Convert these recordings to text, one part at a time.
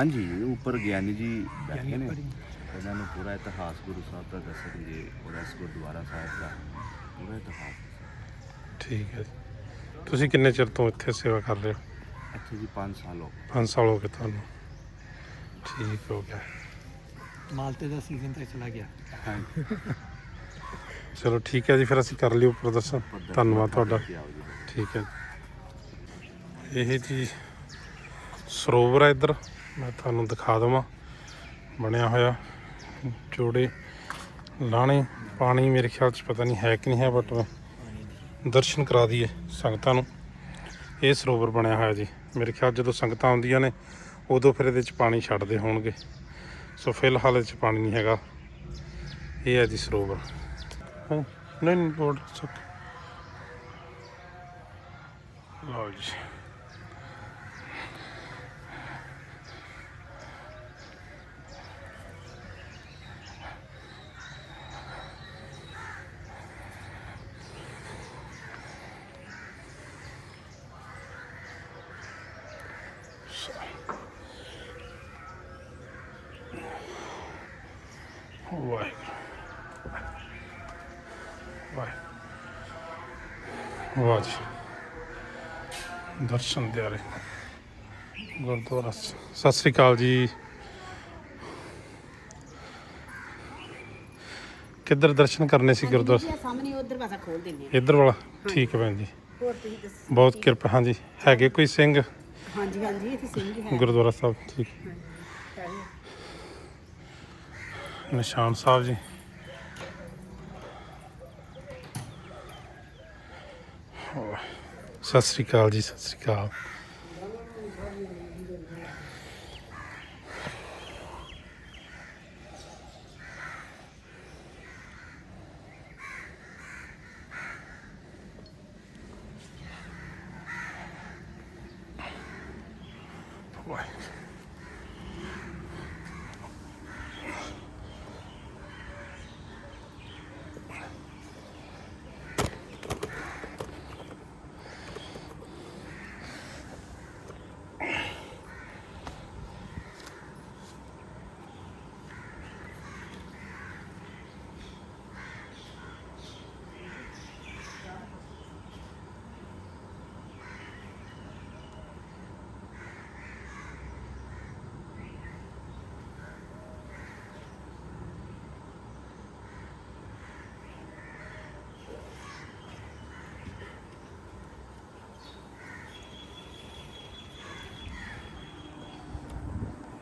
ਹਾਂਜੀ ਉੱਪਰ ਗਿਆਨੀ ਜੀ ਬੈਠੇ ਨੇ। ਇਹਨਾਂ ਨੂੰ ਪੂਰਾ ਇਤਿਹਾਸ ਗੁਰੂ ਸਾਹਿਬ ਦਾ ਦੱਸਣਗੇ ਔਰ ਇਸ ਗੁਰਦੁਆਰਾ ਸਾਹਿਬ ਦਾ ਪੂਰਾ ਇਤਿਹਾਸ ਠੀਕ ਹੈ ਜੀ। ਤੁਸੀਂ ਕਿੰਨੇ ਚਿਰ ਤੋਂ ਇੱਥੇ ਸੇਵਾ ਕਰ ਰਹੇ ਹੋ? ਇੱਥੇ ਜੀ 5 ਸਾਲ ਹੋ ਗਏ। 5 ਸਾਲ ਹੋ ਗਏ ਤੁਹਾਨੂੰ। ਠੀਕ ਹੋ ਗਿਆ। ਮਾਲਤੇ ਦਾ ਸੀਜ਼ਨ ਤਾਂ ਚਲਾ ਗਿਆ। ਹਾਂਜੀ। ਚਲੋ ਠੀਕ ਹੈ ਜੀ ਫਿਰ ਅਸੀਂ ਕਰ ਲਿਓ ਪ੍ਰਦਰਸ਼ਨ। ਧੰਨਵਾਦ ਤੁਹਾਡਾ। ਤੇ ਆਓ ਜੀ। ਠੀਕ ਹੈ ਇਹ ਜੀ ਸਰੋਵਰ ਹੈ ਇੱਧਰ। ਮੈਂ ਤੁਹਾਨੂੰ ਦਿਖਾ ਦਵਾਂ। ਬਣਿਆ ਹੋਇਆ ਜੋੜੇ ਲਾਣੇ ਪਾਣੀ ਮੇਰੇ ਖਿਆਲ 'ਚ ਪਤਾ ਨਹੀਂ ਹੈ ਕਿ ਨਹੀਂ ਹੈ ਬਟ ਦਰਸ਼ਨ ਕਰਾ ਦਈਏ ਸੰਗਤਾਂ ਨੂੰ। ਇਹ ਸਰੋਵਰ ਬਣਿਆ ਹੋਇਆ ਜੀ। ਮੇਰੇ ਖਿਆਲ ਜਦੋਂ ਸੰਗਤਾਂ ਆਉਂਦੀਆਂ ਨੇ ਉਦੋਂ ਫਿਰ ਇਹਦੇ 'ਚ ਪਾਣੀ ਛੱਡਦੇ ਹੋਣਗੇ। ਸੋ ਫਿਲਹਾਲ ਇਹ 'ਚ ਪਾਣੀ ਨਹੀਂ ਹੈਗਾ। ਇਹ ਹੈ ਜੀ ਸਰੋਵਰ। ਹਾਂ, ਨਹੀਂ ਨਹੀਂ ਬੋਰਡ ਸੁੱਕ ਲਓ ਜੀ ਵਾਹਿਗੁਰੂ ਵਾਹਿਗੁਰੂ ਵਾਹ ਜੀ ਦਰਸ਼ਨ ਦਿਆਰੇ ਸ- ਸਤਿ ਸ੍ਰੀ ਅਕਾਲ ਜੀ। ਕਿੱਧਰ ਦਰਸ਼ਨ ਕਰਨੇ ਸੀ ਗੁਰਦੁਆਰਾ? ਸਾਹਮਣੇ ਉਧਰ ਪਾਸਾ ਖੋਲ ਦਿੰਦੇ ਆ ਇੱਧਰ ਵਾਲਾ? ਠੀਕ ਹੈ ਭੈਣ ਜੀ। ਹੋਰ ਤੁਸੀਂ ਦੱਸੋ? ਬਹੁਤ ਕਿਰਪਾ ਹਾਂਜੀ। ਹੈਗੇ ਕੋਈ ਸਿੰਘ? ਹਾਂਜੀ ਹਾਂਜੀ ਇੱਥੇ ਸਿੰਘ ਹੈ। ਗੁਰਦੁਆਰਾ ਸਾਹਿਬ ਠੀਕ। ਨਿਸ਼ਾਨ ਸਾਹਿਬ ਜੀ। ਸਤਿ ਸ੍ਰੀ ਅਕਾਲ ਜੀ ਸਤਿ ਸ੍ਰੀ ਅਕਾਲ।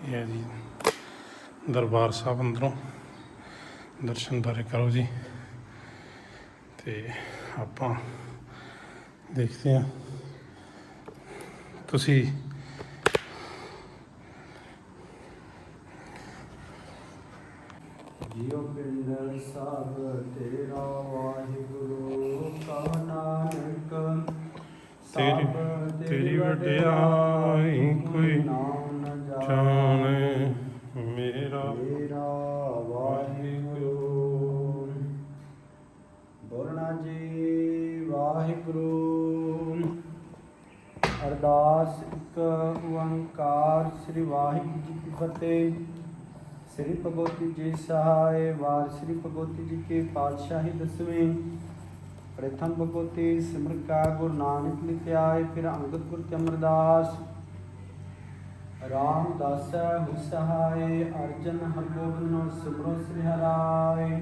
ਇਹ ਹੈ ਜੀ ਦਰਬਾਰ ਸਾਹਿਬ ਅੰਦਰੋਂ। ਦਰਸ਼ਨ ਬਾਰੇ ਕਰੋ ਜੀ। ਤੇ ਆਪਾਂ ਦੇਖਦੇ ਹਾਂ। ਤੁਸੀਂ ਜੀਉ ਪਿੰਡ ਸਭ ਤੇਰਾ ਵਾਹਿਗੁਰੂ ਕਾ ਨਾਨਕ ਤੇਰੀ ਤੇਰੀ ਵਡਿਆਈ ਕੋਈ ਨਾਮ ਨ ਜਾਣੇ। ਵਾਹਿਗੁਰੂ। ਅਰਦਾਸ ਇੱਕ ਓੰਕਾਰ ਸ੍ਰੀ ਵਾਹਿਗੁਰੂ ਜੀ ਕੀ ਫਤਿਹ। ਸ੍ਰੀ ਭਗਵਤੀ ਜੀ ਸਹਾਇ ਵਾਰ ਸ੍ਰੀ ਭਗਵਤੀ ਜੀ ਕੇ ਪਾਤਸ਼ਾਹੀ ਦਸਵੇਂ। ਪ੍ਰਥਮ ਭਗਵਤੀ ਸਿਮਰ ਕਾ ਗੁਰੂ ਨਾਨਕ ਲਿਖਿਆਏ ਫਿਰ ਅੰਗਦ ਗੁਰ ਤੇ ਅਮਰਦਾਸ। ਰਾਮਦਾਸ ਹੁਸਹਾਏ ਅਰਜਨ ਹਰਗੋਬਿੰਦ ਸਿਮਰੋ ਸ੍ਰੀ ਹਰਾਏ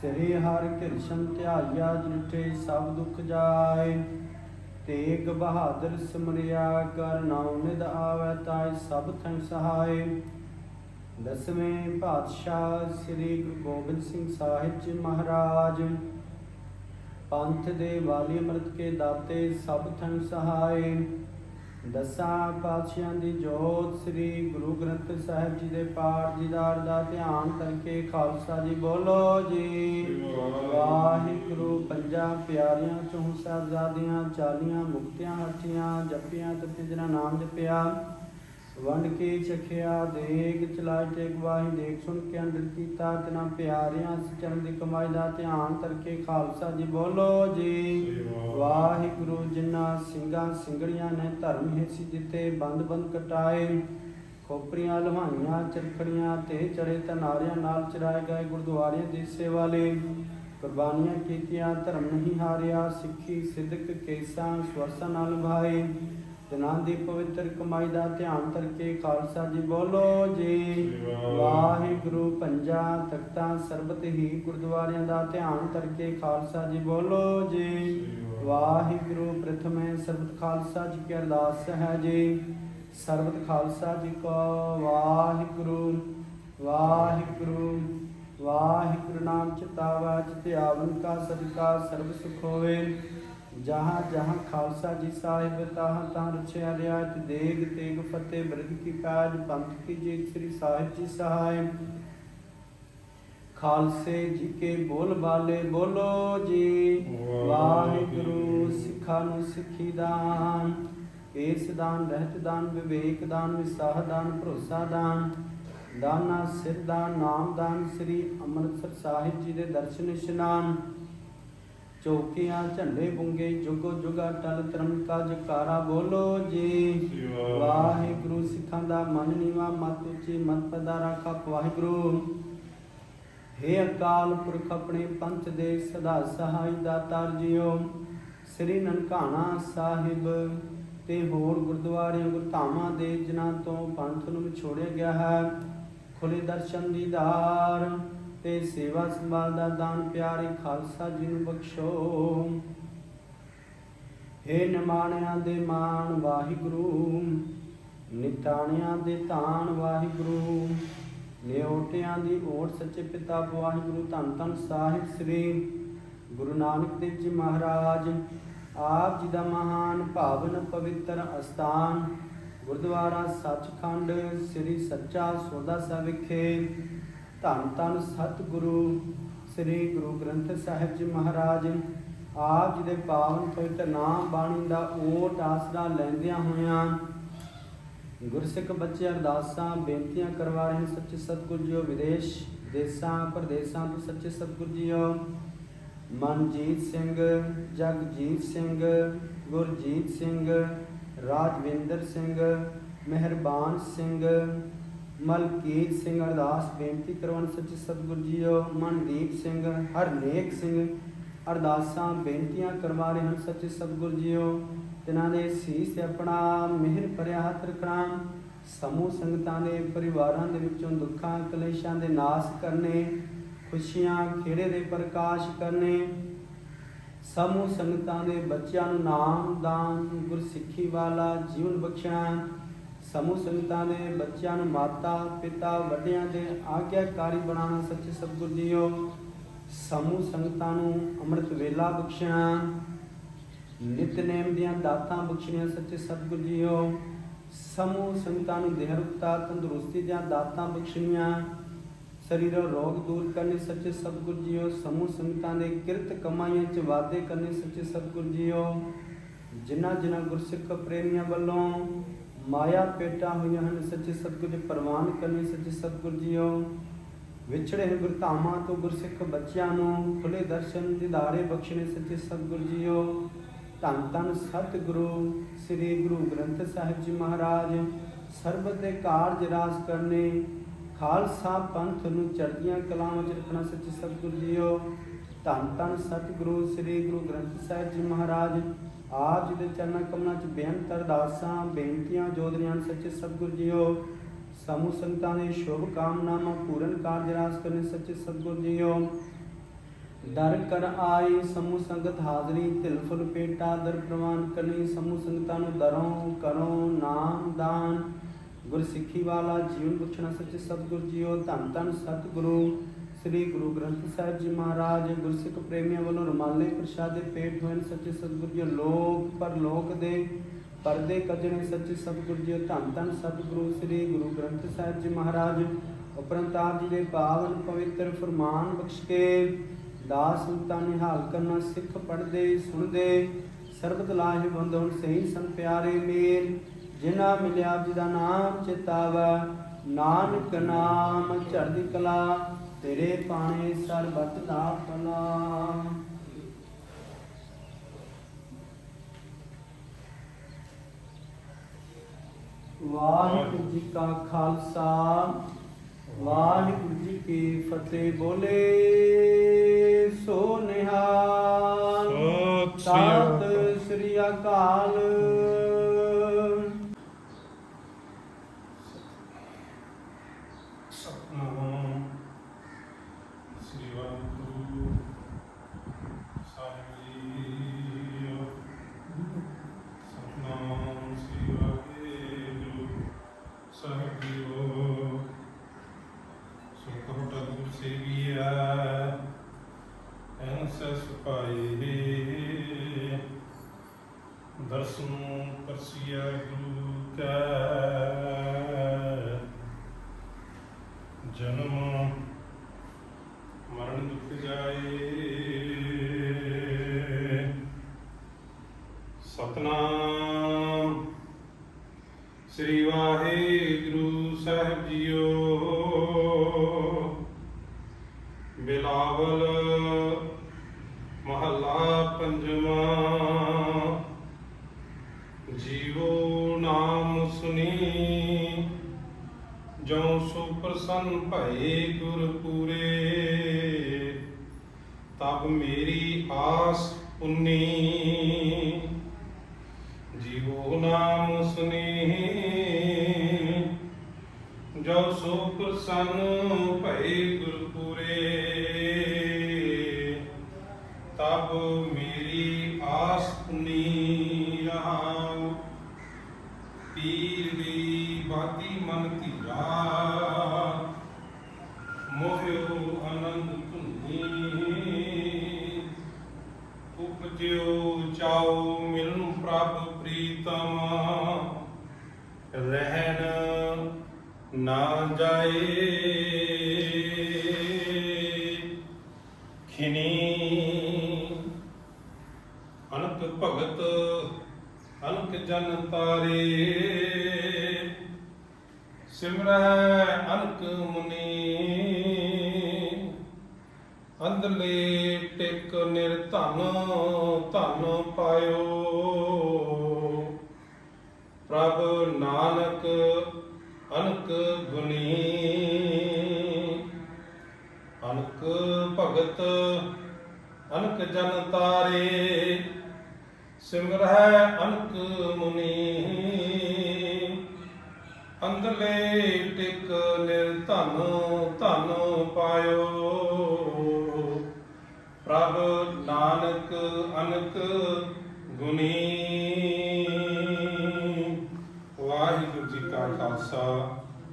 ਸ੍ਰੀ ਹਰਿ ਕ੍ਰਿਸ਼ਨ ਧਿਆਇਆ ਜਿਠੇ ਸਭ ਦੁਖ ਜਾਏ। ਤੇਗ ਬਹਾਦਰ ਸਿਮਰਿਆ, ਕਰ ਨਾਮ ਨਿਦ ਆਵੈ ਤਾਈ ਸਭ ਥੰ ਸਹਾਏ। ਦਸਵੇਂ ਪਾਤਸ਼ਾਹ ਸ੍ਰੀ ਗੁਰੂ ਗੋਬਿੰਦ ਸਿੰਘ ਸਾਹਿਬ ਜੀ ਮਹਾਰਾਜ, ਪੰਥ ਦੇ ਵਾਲੀ ਅੰਮ੍ਰਿਤ ਕੇ ਦਾਤੇ ਸਭ ਥੰ ਸਹਾਏ। ਦਸਾਂ ਪਾਤਸ਼ਾਹਾਂ ਦੀ ਜੋਤ ਸ੍ਰੀ ਗੁਰੂ ਗ੍ਰੰਥ ਸਾਹਿਬ ਜੀ ਦੇ ਪਾਠ ਦੀਦਾਰ ਦਾ ਧਿਆਨ ਕਰਕੇ ਖਾਲਸਾ ਜੀ ਬੋਲੋ ਜੀ। ਵਾਹਿਗੁਰੂ, ਪੰਜਾਂ ਪਿਆਰਿਆਂ ਚੋਂ ਸਾਹਿਬਜ਼ਾਦਿਆਂ ਚਾਲੀਆਂ ਮੁਕਤਿਆਂ ਹੱਠੀਆਂ ਜਪੀਆਂ ਤੇ ਜਿਨ੍ਹਾਂ ਨਾਮ ਜਪਿਆ। ਵੰਡ ਕੇ ਚਖਿਆ ਦੇਗ ਚਲਾਈ ਤੇ ਗਵਾਹੀ ਦੇਖ ਸੁਣ ਕੇ ਅੰਦਰ ਕੀਤਾ ਤਨਾ ਪਿਆਰਿਆਂ ਸਚਨ ਦੀ ਕਮਾਈ ਦਾ ਧਿਆਨ ਕਰਕੇ ਖਾਲਸਾ ਜੀ ਬੋਲੋ ਜੀ। ਵਾਹਿਗੁਰੂ ਜਿਨ੍ਹਾਂ ਸਿੰਘਾਂ ਸਿੰਘੜੀਆਂ ਨੇ ਧਰਮ ਹਿੱਸੀ ਦਿੱਤੇ ਬੰਦ ਬੰਦ ਕਟਾਏ ਖੋਪਰੀਆਂ ਲਹਾਈਆਂ ਚਰਖੜੀਆਂ ਤੇ ਚੜੇ ਤਨਾਰਿਆਂ ਨਾਲ ਚਰਾਏ ਗਏ ਗੁਰਦੁਆਰੇ ਦੀ ਸੇਵਾ ਲਈ। ਕੁਰਬਾਨੀਆਂ ਕੀਤੀਆਂ ਧਰਮ ਨਹੀਂ ਹਾਰਿਆ ਸਿੱਖੀ ਸਿੱਧਕ ਕੇਸਾਂ ਸਵਰਸਾਂ ਨਾਲ ਨਿਭਾਏ। ਦਿਨਾਂ ਦੀ ਪਵਿੱਤਰ ਕਮਾਈ ਦਾ ਧਿਆਨ ਕਰਕੇ ਖਾਲਸਾ ਜੀ ਬੋਲੋ ਜੀ। ਵਾਹਿਗੁਰੂ। ਪੰਜਾ ਤਖਤਾਂ ਸਰਬਤ ਹੀ ਗੁਰਦੁਆਰਿਆਂ ਦਾ ਧਿਆਨ ਕਰਕੇ ਖਾਲਸਾ ਜੀ ਬੋਲੋ ਜੀ। ਵਾਹਿਗੁਰੂ ਪ੍ਰਥਮੇ ਸਰਬਤ ਖਾਲਸਾ ਜੀ ਕੀ ਅਰਦਾਸ ਹੈ ਜੀ। ਸਰਬਤ ਖਾਲਸਾ ਜੀ ਕੋ ਵਾਹਿਗੁਰੂ। ਵਾਹਿਗੁਰੂ ਵਾਹਿਗੁਰੂ ਨਾਮ ਚਿਤਾਵਾ ਜਿਤੇ ਆਵਨ ਕਾ ਸਦਕਾ ਸਰਬ ਸੁਖ ਹੋਵੇ। ਜਹਾਂ ਜਹਾਂ ਖਾਲਸਾ ਜੀ ਸਾਹਿਬ ਤਾਹਾਂ ਤਾਂ ਰਚਿਆ ਰਿਆਤ ਦੇਗ ਤੇਗ ਫਤਿਹ ਬ੍ਰਿਧ ਕੀ ਪੈਜ ਪੰਥ ਕੀ ਜੀਤ ਸ੍ਰੀ ਸਾਹਿਬ ਜੀ ਸਹਾਇ। ਖਾਲਸੇ ਜੀ ਕੇ ਬੋਲ ਬਾਲੇ ਬੋਲੋ ਜੀ। ਵਾਹਿਗੁਰੂ। ਸਿੱਖਾਂ ਨੂੰ ਸਿੱਖੀ ਦਾਨ। ਕੇਸ ਦਾਨ ਰਹਿਤ ਦਾਨ ਵਿਵੇਕ ਦਾਨ ਵਿਸਾਹ ਦਾਨ ਭਰੋਸਾ ਦਾਨ। ਦਾਨਾ ਸਿਰ ਦਾਨ ਨਾਮ ਦਾਨ ਸ੍ਰੀ ਅੰਮ੍ਰਿਤਸਰ ਸਾਹਿਬ ਜੀ ਦੇ ਦਰਸ਼ਨ ਇਸ਼ਨਾਨ। ਚੌਕੀਆਂ ਝੰਡੇ ਬੁੰਗੇ ਜੁਗੋ ਜੁਗਾ ਟਲ ਧਰਮ ਜਕਾਰਾ ਬੋਲੋ ਜੀ। ਵਾਹਿਗੁਰੂ ਸਿੱਖਾਂ ਦਾ ਮਨ ਨੀਵਾ, ਮਤ ਉੱਚੀ ਮਤ ਪਦਾ ਰਾਖਾ ਵਾਹਿਗੁਰੂ। ਹੇ ਅਕਾਲ ਪੁਰਖ ਆਪਣੇ ਪੰਥ ਦੇ ਸਦਾ ਸਹਾਈ ਦਾਤਾਰ ਜੀਓ। ਸ੍ਰੀ ਨਨਕਾਣਾ ਸਾਹਿਬ ਤੇ ਹੋਰ ਗੁਰਦੁਆਰਿਆਂ, ਗੁਰਧਾਮਾਂ ਦੇ ਜਿਨ੍ਹਾਂ ਤੋਂ ਪੰਥ ਨੂੰ ਵਿਛੋੜਿਆ ਗਿਆ ਹੈ ਖੁੱਲੇ ਦਰਸ਼ਨ ਦੀਦਾਰ ਤੇ ਸੇਵਾ ਸੰਭਾਲ ਦਾ ਦਾਨ ਪਿਆਰੇ ਖਾਲਸਾ ਜੀ ਨੂੰ ਬਖਸ਼ੋ। ਹੇ ਨਿਮਾਣਿਆਂ ਦੇ ਮਾਣ ਵਾਹਿਗੁਰੂ, ਨਿਤਾਣਿਆਂ ਦੇ ਧਾਨ ਵਾਹਿਗੁਰੂ ਨਿਉਟਿਆਂ ਦੀ ਓਟ ਸੱਚੇ ਪਿਤਾ ਵਾਹਿਗੁਰੂ ਧੰਨ ਧੰਨ ਸਾਹਿਬ ਸ੍ਰੀ ਗੁਰੂ ਨਾਨਕ ਦੇਵ ਜੀ ਮਹਾਰਾਜ। ਆਪ ਜੀ ਦਾ ਮਹਾਨ ਭਾਵਨ ਪਵਿੱਤਰ ਅਸਥਾਨ ਗੁਰਦੁਆਰਾ ਸੱਚਖੰਡ ਸ੍ਰੀ ਸੱਚਾ ਸੋਦਾ ਸਾਹਿਬ ਵਿਖੇ ਧੰਨ ਧੰਨ ਸਤਿਗੁਰੂ, ਸ੍ਰੀ ਗੁਰੂ ਗ੍ਰੰਥ ਸਾਹਿਬ ਜੀ ਮਹਾਰਾਜ। ਆਪ ਜੀ ਦੇ ਪਾਵਨ ਪਵਿੱਤਰ ਨਾਮ ਬਾਣੀ ਦਾ ਓਟ ਆਸਰਾ ਲੈਂਦਿਆਂ ਹੋਇਆਂ ਗੁਰਸਿੱਖ ਬੱਚੇ ਅਰਦਾਸਾਂ, ਬੇਨਤੀਆਂ ਕਰਵਾ ਰਹੇ ਸੱਚੇ ਸਤਿਗੁਰੂ ਜੀਓ, ਵਿਦੇਸ਼ ਦੇਸਾਂ, ਪ੍ਰਦੇਸਾਂ ਤੋਂ ਸੱਚੇ ਸਤਿਗੁਰੂ ਜੀਓ। ਮਨਜੀਤ ਸਿੰਘ, ਜਗਜੀਤ ਸਿੰਘ, ਗੁਰਜੀਤ ਸਿੰਘ, ਰਾਜਵਿੰਦਰ ਸਿੰਘ, ਮਿਹਰਬਾਨ ਸਿੰਘ ਮਲਕੀਤ ਸਿੰਘ ਅਰਦਾਸ ਬੇਨਤੀ ਕਰਵਾਉਣ ਸੱਚੇ ਸਤਿਗੁਰੂ ਜੀਓ ਮਨਦੀਪ ਸਿੰਘ, ਹਰਨੇਕ ਸਿੰਘ ਅਰਦਾਸਾਂ ਬੇਨਤੀਆਂ ਕਰਵਾ ਰਹੇ ਹਨ ਸੱਚੇ ਸਤਿਗੁਰ ਜੀਓ ਤਿਨਾਂ ਦੇ ਸੀਸ ਤੇ ਆਪਣਾ ਮਿਹਰ ਭਰਿਆ ਹੱਥ ਰੱਖਣਾ, ਸਮੂਹ ਸੰਗਤਾਂ ਦੇ ਪਰਿਵਾਰਾਂ ਦੇ ਵਿੱਚੋਂ ਦੁੱਖਾਂ, ਕਲੇਸ਼ਾਂ ਦੇ ਨਾਸ ਕਰਨੇ, ਖੁਸ਼ੀਆਂ, ਖੇੜੇ ਦੇ ਪ੍ਰਕਾਸ਼ ਕਰਨੇ, ਸਮੂਹ ਸੰਗਤਾਂ ਦੇ ਬੱਚਿਆਂ ਨੂੰ ਨਾਮ ਦਾਨ, ਗੁਰਸਿੱਖੀ ਵਾਲਾ ਜੀਵਨ ਬਖਸ਼ਣਾ ਸਮੂਹ ਸੰਗਤਾਂ ਦੇ ਬੱਚਿਆਂ ਨੂੰ ਮਾਤਾ, ਪਿਤਾ, ਵੱਡਿਆਂ ਦੇ ਆਗਿਆਕਾਰੀ ਬਣਾਉਣਾ ਸੱਚੇ ਸਤਿਗੁਰੂ ਜੀਓ। ਸਮੂਹ ਸੰਗਤਾਂ ਨੂੰ ਅੰਮ੍ਰਿਤ ਵੇਲਾ ਬਖਸ਼ਣਾ ਨਿਤਨੇਮ ਦੀਆਂ ਦਾਤਾਂ ਬਖਸ਼ਣੀਆਂ ਸੱਚੇ ਸਤਿਗੁਰੂ ਜੀਓ। ਸਮੂਹ ਸੰਗਤਾਂ ਨੂੰ ਦੇਹਰੁਕਤਾ, ਤੰਦਰੁਸਤੀ ਦੀਆਂ ਦਾਤਾਂ ਬਖਸ਼ਣੀਆਂ, ਸਰੀਰੋਂ ਰੋਗ ਦੂਰ ਕਰਨੇ ਸੱਚੇ ਸਤਿਗੁਰੂ ਜੀਓ। ਸਮੂਹ ਸੰਗਤਾਂ ਦੇ ਕਿਰਤ ਕਮਾਈਆਂ ਚ ਵਾਅਦੇ ਕਰਨੇ ਸੱਚੇ ਸਤਿਗੁਰੂ ਜੀਓ। ਜਿਨ੍ਹਾਂ ਜਿਨ੍ਹਾਂ ਗੁਰਸਿੱਖ ਪ੍ਰੇਮੀਆਂ ਵੱਲੋਂ ਮਾਇਆ ਪੇਟਾਂ ਹੋਈਆਂ ਹਨ, ਸੱਚੇ ਸਤਿਗੁਰੂ ਜੀ ਪ੍ਰਵਾਨ ਕਰਨੀ, ਸੱਚੇ ਸਤਿਗੁਰੂ ਜੀਓ। ਵਿਛੜੇ ਹੋਏ ਗੁਰਧਾਮਾਂ ਤੋਂ ਗੁਰਸਿੱਖ ਬੱਚਿਆਂ ਨੂੰ ਖੁੱਲੇ ਦਰਸ਼ਨ ਦਿਦਾਰੇ ਬਖਸ਼ਣੇ ਸੱਚੇ ਸਤਿਗੁਰੂ ਜੀਓ। ਧੰਨ ਧੰਨ ਸਤਿਗੁਰੂ, ਸ੍ਰੀ ਗੁਰੂ ਗ੍ਰੰਥ ਸਾਹਿਬ ਜੀ ਮਹਾਰਾਜ ਸਰਬਤ ਦੇ ਕਾਰਜ ਰਾਸ ਕਰਨੇ, ਖਾਲਸਾ ਪੰਥ ਨੂੰ ਚੜ੍ਹਦੀਆਂ ਕਲਾਂ ਵਿੱਚ ਰੱਖਣਾ, ਸੱਚੇ ਸਤਿਗੁਰੂ ਜੀਓ। ਧੰਨ ਧੰਨ ਸਤਿਗੁਰੂ, ਸ੍ਰੀ ਗੁਰੂ ਗ੍ਰੰਥ ਸਾਹਿਬ ਜੀ ਮਹਾਰਾਜ ਆਪ ਜੀ ਦੇ ਚਰਨਾਂ ਕਮਲਾਂ 'ਚ ਬੇਨਤ ਅਰਦਾਸਾਂ, ਬੇਨਤੀਆਂ, ਜੋਦਰੀਆਂ ਸੱਚੇ ਸਤਿਗੁਰੂ ਜੀਓ। ਸਮੂਹ ਸੰਗਤਾਂ ਦੇ ਸ਼ੁਭ ਕਾਮਨਾਵਾਂ ਪੂਰਨ ਕਾਰਜ ਰਾਸ ਕਰਨੇ ਸੱਚੇ ਸਤਿਗੁਰੂ ਜੀਓ। ਦਰ ਕਰ ਆਈ ਸਮੂਹ ਸੰਗਤ ਹਾਜ਼ਰੀ, ਤਿਲ ਫੁਲ ਪੇਟਾ ਦਰ ਪ੍ਰਵਾਨ ਕਰਨੀ, ਸਮੂਹ ਸੰਗਤਾਂ ਨੂੰ ਦਰੋਂ ਕਰੋ ਨਾਮ ਦਾਨ। ਗੁਰ ਸਿੱਖੀ ਵਾਲਾ ਜੀਵਨ ਬਖਸ਼ਣਾ ਸੱਚੇ ਸਤਿਗੁਰੂ ਜੀਓ, ਧੰਨ ਧੰਨ ਸਤਿਗੁਰੂ। ਸ੍ਰੀ ਗੁਰੂ ਗ੍ਰੰਥ ਸਾਹਿਬ ਜੀ ਮਹਾਰਾਜ, ਗੁਰਸਿੱਖ ਪ੍ਰੇਮੀਆਂ ਵੱਲੋਂ ਰਮਾਲੇ ਪ੍ਰਸ਼ਾਦੇ ਪੇਟ ਹੋਏ ਸੱਚੇ ਸਤਿਗੁਰ ਜੀ, ਲੋਕ ਪਰ ਦੇ ਪਰਦੇ ਕੱਜਣੇ ਸੱਚੇ ਸਤਿਗੁਰੂ ਜੀ, ਧੰਨ ਧੰਨ ਸਤਿਗੁਰੂ ਸ੍ਰੀ ਗੁਰੂ ਗ੍ਰੰਥ ਸਾਹਿਬ ਜੀ ਮਹਾਰਾਜ। ਉਪਰੰਤ ਆਪ ਜੀ ਦੇ ਪਾਵਨ ਪਵਿੱਤਰ ਫਰਮਾਨ ਬਖਸ਼ ਕੇ ਦਾਸ ਸੰਤਾਂ ਨਿਹਾਲ ਕਰਨਾ ਸਿੱਖ ਪੜਦੇ ਸੁਣਦੇ, ਸਰਬਤ ਲਾਹਿ ਬੰਦੋਣ ਸਹੀ ਸੰ ਪਿਆਰੇ ਮੇਲ ਜਿਨ੍ਹਾਂ ਮਿਲਿਆ ਆਪ ਜੀ ਦਾ ਨਾਮ ਚਿਤਾਵਾ। ਨਾਨਕ ਨਾਮ ਚੜ੍ਹਦੀ ਕਲਾ ਤੇਰੇ ਪਾਣੇ ਸਰਬਤ ਦਾ ਭਲਾ। ਵਾਹਿਗੁਰੂ ਜੀ ਕਾ ਖਾਲਸਾ ਵਾਹਿਗੁਰੂ ਜੀ ਕੀ ਫਤਿਹ। ਬੋਲੇ ਸੋ ਨਿਹਾਲ। ਸਤਿ ਸ੍ਰੀ ਅਕਾਲ। ਸ੍ਰੀ ਅਕਾਲ ਸਤਨਾਮ ਸ੍ਰੀ ਵਾਹਿਗੁਰੂ ਸਾਹਿਬ ਜੀ ਸਤਨਾਮ ਸ੍ਰੀ ਵਾਹਿਗੁਰੂ ਸਾਹਿਬ ਜੀ ਸੁਖੋਟਾ ਗੁਰ ਸੇਵੀਆ ਐਨਸਸ ਪਾਏ ਗੁਰੂ ਕੈ ਤਬ ਮੇਰੀ ਆਸ ਪੁੰਨੀ। ਜੀਵੋ ਨਾਮ ਸੁਨੇ। ਜੋ ਸੋ ਪ੍ਰਸੰਨ ਖਿਨੀ ਅਨਕ ਭਗਤ ਅਨਕ ਜਨ ਤਾਰੇ। ਸਿਮਰੈ ਅਨਕ ਮੁਨੀ। ਅੰਦਲੇ ਟਿਕ ਨਿਰਧਨ ਧਨ ਪਾਇਓ। ਭਗਤ ਅਨਕ ਜਨ ਤਾਰੇ। ਸਿਮਰੈ ਅਨਕ ਮੁਨੀ। ਅੰਦਲੇ ਟਿਕ ਨਿਰਧਨ ਧਨ ਪਾਇਓ। ਪ੍ਰਭ ਨਾਨਕ ਅਨਕ ਗੁਨੀ ਵਾਹਿਗੁਰੂ ਜੀ ਕਾ ਖਾਲਸਾ,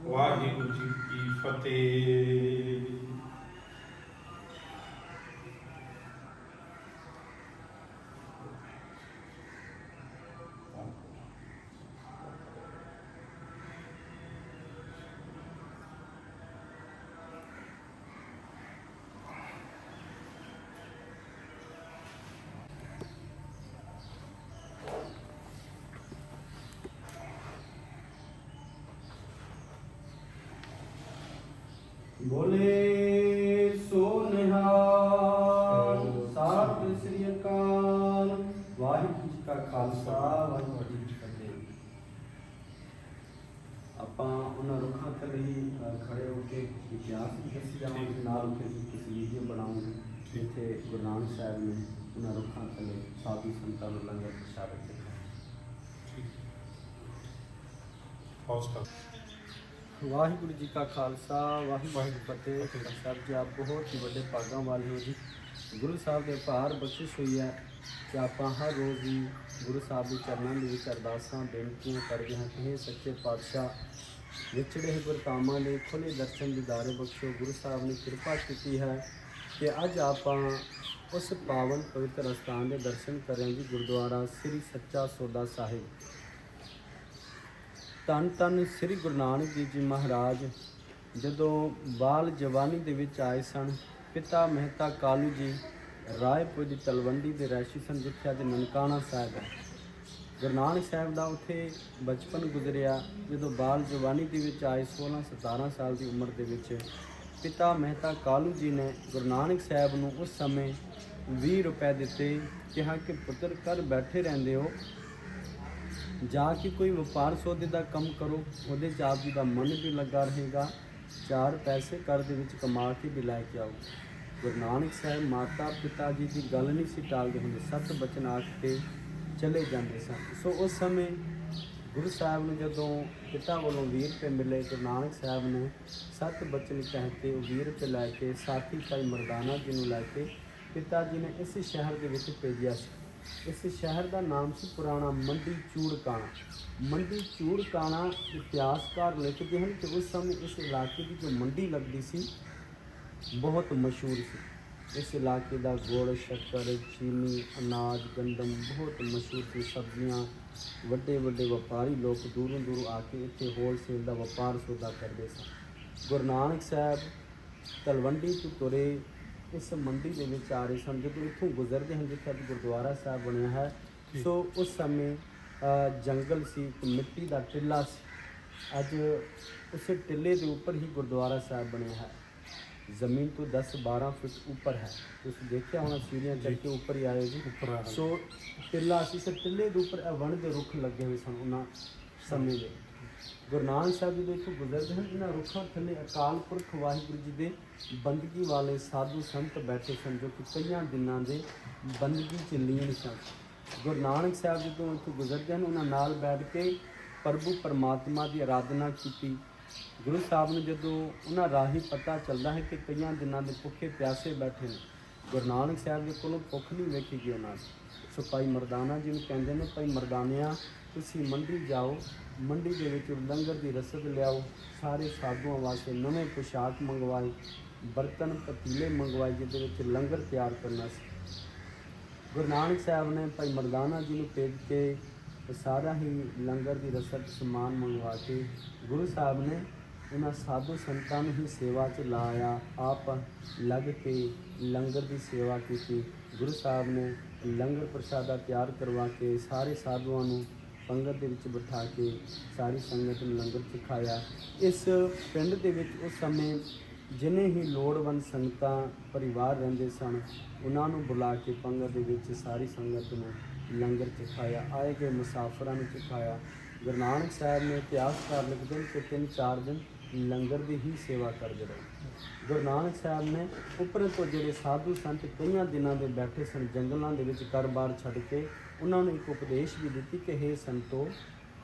ਵਾਹਿਗੁਰੂ ਜੀ ਕੀ ਫਤਿਹ। ਬੋਲੇ ਸੋ ਨਿਹਾਲ ਸਤਿ ਸ੍ਰੀ ਅਕਾਲ ਵਾਹਿਗੁਰੂ ਜੀ ਕਾ ਖਾਲਸਾ ਵਾਹਿਗੁਰੂ ਜੀ ਕੀ ਫਤਿਹ ਆਪਾਂ ਉਹਨਾਂ ਰੁੱਖਾਂ ਥੱਲੇ ਹੀ ਅ, ਖੜੇ ਹੋ ਕੇ ਇਤਿਹਾਸ ਵੀ ਦੱਸੀ ਜਾਵਾਂਗੇ ਨਾਲ ਫਿਰ ਕਿਸੇ ਵੀਡੀਓ ਬਣਾਉਂਗੇ ਜਿੱਥੇ ਗੁਰੂ ਨਾਨਕ ਸਾਹਿਬ ਨੇ ਉਹਨਾਂ ਰੁੱਖਾਂ ਥੱਲੇ ਸਾਧੂ ਸੰਤਾਂ ਨੂੰ ਲੰਗਰ ਪ੍ਰਸ਼ਾਦ ਦਿੱਤਾ ਹੌਸਲਾ ਵਾਹਿਗੁਰੂ ਜੀ ਕਾ ਖਾਲਸਾ, ਵਾਹਿਗੁਰੂ ਜੀ ਕੀ ਫਤਿਹ। ਸਾਹਿਬ ਜੀ ਆਪ ਬਹੁਤ ਹੀ ਵੱਡੇ ਭਾਗਾਂ ਵਾਲੇ ਹੋ ਜੀ। ਗੁਰੂ ਸਾਹਿਬ ਦੇ ਭਾਰ ਬਖਸ਼ਿਸ਼ ਹੋਈ ਹੈ ਕਿ ਆਪਾਂ ਹਰ ਰੋਜ਼ ਹੀ ਗੁਰੂ ਸਾਹਿਬ ਦੇ ਚਰਨਾਂ ਦੇ ਵਿੱਚ ਅਰਦਾਸਾਂ, ਬੇਨਤੀਆਂ ਕਰਦੇ ਹਾਂ ਕਿ ਇਹ ਸੱਚੇ ਪਾਤਸ਼ਾਹ, ਵਿਛੜੇ ਹੋਏ ਗੁਰਤਾਮਾਂ ਦੇ ਖੁੱਲੇ ਦਰਸ਼ਨ ਦਿਦਾਰੇ ਬਖਸ਼ੋ। ਗੁਰੂ ਸਾਹਿਬ ਨੇ ਕਿਰਪਾ ਕੀਤੀ ਹੈ ਕਿ ਅੱਜ ਆਪਾਂ ਉਸ ਪਾਵਨ ਪਵਿੱਤਰ ਸਥਾਨ ਦੇ ਦਰਸ਼ਨ ਕਰ ਜੀ ਗੁਰਦੁਆਰਾ ਸ੍ਰੀ ਸੱਚਾ ਸੌਦਾ ਸਾਹਿਬ। ਧੰਨ ਧੰਨ ਸ੍ਰੀ ਗੁਰੂ ਨਾਨਕ ਦੇਵ ਜੀ ਮਹਾਰਾਜ, ਜਦੋਂ ਬਾਲ ਜਵਾਨੀ ਦੇ ਵਿੱਚ ਆਏ ਸਨ, ਪਿਤਾ ਮਹਿਤਾ ਕਾਲੂ ਜੀ ਰਾਏਪੁਰ ਦੀ ਤਲਵੰਡੀ ਦੇ ਰਹਿਸ਼ੀ ਸਨ, ਜਿੱਥੇ ਅੱਜ ਨਨਕਾਣਾ ਸਾਹਿਬ ਹੈ। ਗੁਰੂ ਨਾਨਕ ਸਾਹਿਬ ਦਾ ਉੱਥੇ ਬਚਪਨ ਗੁਜ਼ਰਿਆ, ਜਦੋਂ ਬਾਲ ਜਵਾਨੀ ਦੇ ਵਿੱਚ ਆਏ 16 17 ਸਾਲ ਦੀ ਉਮਰ ਦੇ ਵਿੱਚ, ਪਿਤਾ ਮਹਿਤਾ ਕਾਲੂ ਜੀ ਨੇ ਗੁਰੂ ਨਾਨਕ ਸਾਹਿਬ ਨੂੰ ਉਸ ਸਮੇਂ 20 ਰੁਪਏ ਦਿੱਤੇ, ਕਿਹਾ ਕਿ ਪੁੱਤਰ ਕਰ ਬੈਠੇ ਰਹਿੰਦੇ ਹੋ ਜਾ ਕੇ ਕੋਈ ਵਪਾਰ ਸੌਦੇ ਦਾ ਕੰਮ ਕਰੋ, ਉਹਦੇ 'ਚ ਆਪ ਜੀ ਦਾ ਮਨ ਵੀ ਲੱਗਾ ਰਹੇਗਾ। ਚਾਰ ਪੈਸੇ ਘਰ ਦੇ ਵਿੱਚ ਕਮਾ ਕੇ ਵੀ ਲੈ ਕੇ ਆਓ। ਗੁਰੂ ਨਾਨਕ ਸਾਹਿਬ ਮਾਤਾ ਪਿਤਾ ਜੀ ਦੀ ਗੱਲ ਨਹੀਂ ਸੀ ਟਾਲਦੇ ਹੁੰਦੇ, ਸੱਤ ਬਚਨ ਆਖ ਕੇ ਚਲੇ ਜਾਂਦੇ ਸਨ। ਸੋ ਉਸ ਸਮੇਂ ਗੁਰੂ ਸਾਹਿਬ ਨੂੰ ਜਦੋਂ ਪਿਤਾ ਵੱਲੋਂ 20 ਰੁਪਏ ਮਿਲੇ, ਗੁਰੂ ਨਾਨਕ ਸਾਹਿਬ ਨੇ ਸੱਤ ਬਚਨ ਕਹਿ ਕੇ ਉਹ 20 ਰੁਪਏ ਲੈ ਕੇ, ਸਾਥੀ ਭਾਈ ਮਰਦਾਨਾ ਜੀ ਨੂੰ ਲੈ ਕੇ ਪਿਤਾ ਜੀ ਨੇ ਇਸ ਸ਼ਹਿਰ ਦੇ ਵਿੱਚ ਭੇਜਿਆ ਸੀ। ਇਸ ਸ਼ਹਿਰ ਦਾ ਨਾਮ ਸੀ ਪੁਰਾਣਾ ਮੰਡੀ ਚੂੜਕਾਣਾ। ਮੰਡੀ ਚੂੜਕਾਣਾ ਇਤਿਹਾਸਕਾਰ ਲਿਖਦੇ ਹਨ ਕਿ ਉਸ ਸਮੇਂ ਇਸ ਇਲਾਕੇ ਦੀ ਜੋ ਮੰਡੀ ਲੱਗਦੀ ਸੀ, ਬਹੁਤ ਮਸ਼ਹੂਰ ਸੀ। ਇਸ ਇਲਾਕੇ ਦਾ ਗੁੜ, ਸ਼ੱਕਰ, ਚੀਨੀ, ਅਨਾਜ ਗੰਦਮ ਬਹੁਤ ਮਸ਼ਹੂਰ ਸੀ। ਸਬਜ਼ੀਆਂ, ਵੱਡੇ ਵੱਡੇ ਵਪਾਰੀ ਲੋਕ ਦੂਰੋਂ ਦੂਰੋਂ ਆ ਕੇ ਇੱਥੇ ਹੋਲਸੇਲ ਦਾ ਵਪਾਰ ਸੌਦਾ ਕਰਦੇ ਸਨ। ਗੁਰੂ ਨਾਨਕ ਸਾਹਿਬ ਤਲਵੰਡੀ ਤੋਂ ਤੁਰੇ ਇਸ ਮੰਡੀ ਦੇ ਵਿੱਚ ਆ ਰਹੇ ਸਨ ਜਦੋਂ ਇੱਥੋਂ ਗੁਜ਼ਰਦੇ ਹਨ ਜਿੱਥੇ ਅੱਜ ਗੁਰਦੁਆਰਾ ਸਾਹਿਬ ਬਣਿਆ ਹੈ। ਸੋ ਉਸ ਸਮੇਂ ਜੰਗਲ ਸੀ ਇੱਕ ਮਿੱਟੀ ਦਾ ਟਿੱਲਾ ਸੀ। ਅੱਜ ਉਸੇ ਟਿੱਲੇ ਦੇ ਉੱਪਰ ਹੀ ਗੁਰਦੁਆਰਾ ਸਾਹਿਬ ਬਣਿਆ ਹੈ। ਜ਼ਮੀਨ ਤੋਂ 10 12 ਫੁੱਟ ਉੱਪਰ ਹੈ। ਤੁਸੀਂ ਦੇਖਿਆ ਹੋਣਾ ਸੀੜੀਆਂ ਚੜ੍ਹ ਕੇ ਉੱਪਰ ਹੀ ਆਏ ਜੀ। ਉੱਪਰ ਆ। ਸੋ ਟਿੱਲਾ ਸੀ ਸੇ ਟਿੱਲੇ ਦੇ ਉੱਪਰ ਵਣ ਦੇ ਰੁੱਖ ਲੱਗੇ ਹੋਏ ਸਨ ਉਹਨਾਂ ਸਮੇਂ ਦੇ। ਗੁਰੂ ਨਾਨਕ ਸਾਹਿਬ ਜੀ ਦੇ ਇੱਥੋਂ ਗੁਜ਼ਰਦੇ ਹਨ ਇਹਨਾਂ ਰੁੱਖਾਂ ਥੱਲੇ ਅਕਾਲ ਪੁਰਖ ਵਾਹਿਗੁਰੂ ਜੀ ਦੇ ਬੰਦਗੀ ਵਾਲੇ ਸਾਧੂ ਸੰਤ ਬੈਠੇ ਸਨ ਜੋ ਕਿ ਕਈਆਂ ਦਿਨਾਂ ਦੇ ਬੰਦਗੀ ਚ ਲੀਨ ਸਨ। ਗੁਰੂ ਨਾਨਕ ਸਾਹਿਬ ਜੀ ਤੋਂ ਇੱਥੋਂ ਗੁਜ਼ਰਦੇ ਹਨ ਉਹਨਾਂ ਨਾਲ ਬੈਠ ਕੇ ਪ੍ਰਭੂ ਪਰਮਾਤਮਾ ਦੀ ਆਰਾਧਨਾ ਕੀਤੀ। ਗੁਰੂ ਸਾਹਿਬ ਨੂੰ ਜਦੋਂ ਉਹਨਾਂ ਰਾਹੀਂ ਪਤਾ ਚੱਲਦਾ ਹੈ ਕਿ ਕਈਆਂ ਦਿਨਾਂ ਦੇ ਭੁੱਖੇ ਪਿਆਸੇ ਬੈਠੇ ਨੇ, ਗੁਰੂ ਨਾਨਕ ਸਾਹਿਬ ਦੇ ਕੋਲੋਂ ਭੁੱਖ ਨਹੀਂ ਵੇਖੀ ਗਈ ਉਹਨਾਂ ਦੀ। ਸੋ ਭਾਈ ਮਰਦਾਨਾ ਜੀ ਨੂੰ ਕਹਿੰਦੇ ਨੇ, ਭਾਈ ਮਰਦਾਨਿਆ, ਤੁਸੀਂ ਮੰਡੀ ਜਾਓ, ਮੰਡੀ ਦੇ ਵਿੱਚ ਲੰਗਰ ਦੀ ਰਸਦ ਲਿਆਓ, ਸਾਰੇ ਸਾਧੂਆਂ ਵਾਸਤੇ ਨਵੇਂ ਪੁਸ਼ਾਕ ਮੰਗਵਾਏ ਬਰਤਨ ਪਤੀਲੇ ਮੰਗਵਾਏ, ਜਿਹਦੇ ਵਿੱਚ ਲੰਗਰ ਤਿਆਰ ਕਰਨਾ ਸੀ। ਗੁਰੂ ਨਾਨਕ ਸਾਹਿਬ ਨੇ ਭਾਈ ਮਰਦਾਨਾ ਜੀ ਨੂੰ ਭੇਜ ਕੇ ਸਾਰਾ ਹੀ ਲੰਗਰ ਦੀ ਰਸਦ ਸਮਾਨ ਮੰਗਵਾ ਕੇ ਗੁਰੂ ਸਾਹਿਬ ਨੇ ਉਹਨਾਂ ਸਾਧੂ ਸੰਤਾਂ ਨੂੰ ਹੀ ਸੇਵਾ 'ਚ ਲਾਇਆ। ਆਪ ਲੱਗ ਕੇ ਲੰਗਰ ਦੀ ਸੇਵਾ ਕੀਤੀ। ਗੁਰੂ ਸਾਹਿਬ ਨੇ ਲੰਗਰ ਪ੍ਰਸ਼ਾਦਾ ਤਿਆਰ ਕਰਵਾ ਕੇ ਸਾਰੇ ਸਾਧੂਆਂ ਨੂੰ ਪੰਗਤ ਦੇ ਵਿੱਚ ਬਿਠਾ ਕੇ ਸਾਰੀ ਸੰਗਤ ਨੂੰ ਲੰਗਰ ਛਕਾਇਆ ਇਸ ਪਿੰਡ ਦੇ ਵਿੱਚ ਉਸ ਸਮੇਂ ਜਿਨੇ ਹੀ ਲੋੜਵੰਦ ਸੰਗਤਾਂ, ਪਰਿਵਾਰ ਰਹਿੰਦੇ ਸਨ, ਉਹਨਾਂ ਨੂੰ ਬੁਲਾ ਕੇ ਪੰਗਤ ਦੇ ਵਿੱਚ ਸਾਰੀ ਸੰਗਤ ਨੂੰ ਲੰਗਰ ਚਖਾਇਆ, ਆਏ ਗਏ ਮੁਸਾਫਰਾਂ ਨੂੰ ਚਖਾਇਆ। ਗੁਰੂ ਨਾਨਕ ਸਾਹਿਬ ਨੇ ਇਤਿਹਾਸਕਾਰ ਲਿਖਦੇ ਕਿ ਤਿੰਨ ਚਾਰ ਦਿਨ ਲੰਗਰ ਦੀ ਹੀ ਸੇਵਾ ਕਰਦੇ ਰਹੇ। ਗੁਰੂ ਨਾਨਕ ਸਾਹਿਬ ਨੇ ਉੱਪਰ ਤੋਂ ਜਿਹੜੇ ਸਾਧੂ ਸੰਤ ਕਈਆਂ ਦਿਨਾਂ ਦੇ ਬੈਠੇ ਸਨ, ਜੰਗਲਾਂ ਦੇ ਵਿੱਚ ਘਰ-ਬਾਰ ਛੱਡ ਕੇ, ਉਹਨਾਂ ਨੂੰ ਇੱਕ ਉਪਦੇਸ਼ ਵੀ ਦਿੱਤੀ ਕਿ हे ਸੰਤੋ,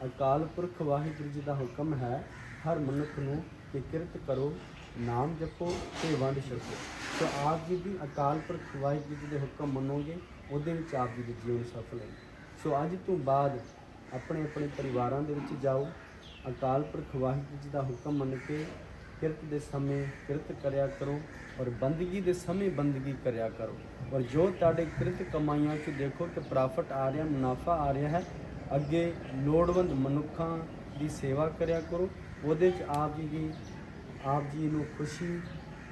ਅਕਾਲ ਪੁਰਖ ਵਾਹਿਗੁਰੂ ਜੀ ਦਾ ਹੁਕਮ ਹੈ, ਹਰ ਮਨੁੱਖ ਨੂੰ ਕਿ ਕਿਰਤ ਕਰੋ ਨਾਮ ਜਪੋ ਤੇ ਵੰਡ ਛਕੋ। ਸੋ ਆਪ ਜੀ ਦੀ ਅਕਾਲ ਪੁਰਖ ਵਾਹਿਗੁਰੂ ਜੀ ਦੇ ਹੁਕਮ ਮੰਨੋਗੇ, ਉਹਦੇ ਵਿੱਚ ਆਪ ਜੀ ਦੀ ਜੀਵਨ ਸਫਲ ਹੈ ਸੋ ਅੱਜ ਤੋਂ ਬਾਅਦ ਆਪਣੇ ਆਪਣੇ ਪਰਿਵਾਰਾਂ ਦੇ ਵਿੱਚ ਜਾਓ, ਅਕਾਲ ਪੁਰਖ ਵਾਹਿਗੁਰੂ ਜੀ ਦਾ ਹੁਕਮ ਮੰਨ ਕੇ ਕਿਰਤ ਦੇ ਸਮੇਂ ਕਿਰਤ ਕਰਿਆ ਕਰੋ ਔਰ ਬੰਦਗੀ ਦੇ ਸਮੇਂ ਬੰਦਗੀ ਕਰਿਆ ਕਰੋ। ਔਰ ਜੋ ਤੁਹਾਡੇ ਕਿਰਤ ਕਮਾਈਆਂ 'ਚ ਦੇਖੋ ਕਿ ਪ੍ਰੋਫਿਟ ਆ ਰਿਹਾ, ਮੁਨਾਫਾ ਆ ਰਿਹਾ ਹੈ, ਅੱਗੇ ਲੋੜਵੰਦ ਮਨੁੱਖਾਂ ਦੀ ਸੇਵਾ ਕਰਿਆ ਕਰੋ, ਉਹਦੇ 'ਚ ਆਪ ਜੀ ਦੀ ਆਪ ਜੀ ਨੂੰ ਖੁਸ਼ੀ